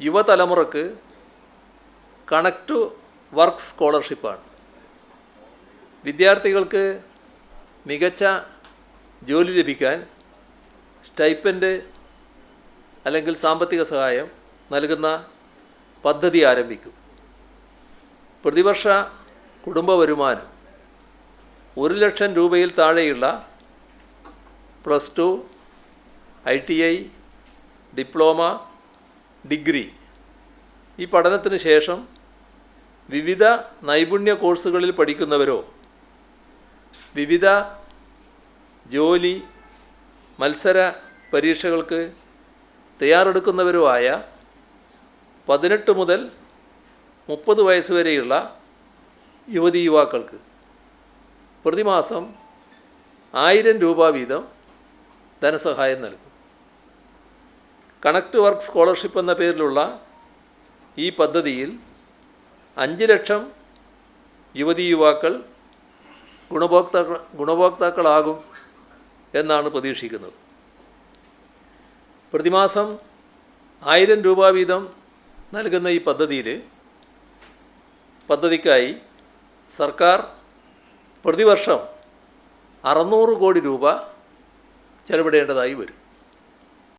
യുവതലമുറക്ക് connect to work സ്കോളർഷിപ്പാണ് വിദ്യാർത്ഥികൾക്ക് മികച്ച ജോലി ലഭിക്കാൻ സ്റ്റൈപ്പൻഡ് അല്ലെങ്കിൽ സാമ്പത്തിക സഹായം നൽകുന്ന പദ്ധതി ആരംഭിക്കും. പ്രതിവർഷ കുടുംബ വരുമാനം ഒരു ലക്ഷം രൂപയിൽ താഴെയുള്ള plus two I T I diploma degree. ഈ പഠനത്തിന് ശേഷം വിവിധ നൈപുണ്യ കോഴ്സുകളിൽ പഠിക്കുന്നവരോ വിവിധ ജോലി മത്സര പരീക്ഷകൾക്ക് തയ്യാറെടുക്കുന്നവരോ ആയ പതിനെട്ട് മുതൽ മുപ്പത് വയസ്സ് വരെയുള്ള യുവതി യുവാക്കൾക്ക് പ്രതിമാസം ആയിരം രൂപ വീതം ധനസഹായം നൽകും. കണക്ട് വർക്ക് സ്കോളർഷിപ്പ് എന്ന പേരിലുള്ള ഈ പദ്ധതിയിൽ അഞ്ച് ലക്ഷം യുവതി യുവാക്കൾ ഗുണഭോക്താക്കൾ ഗുണഭോക്താക്കളാകും എന്നാണ് പ്രതീക്ഷിക്കുന്നത്. പ്രതിമാസം ആയിരം രൂപ വീതം നൽകുന്ന ഈ പദ്ധതിയിൽ പദ്ധതിക്കായി സർക്കാർ പ്രതിവർഷം അറുന്നൂറ് കോടി രൂപ ചെലവിടേണ്ടതായി വരും.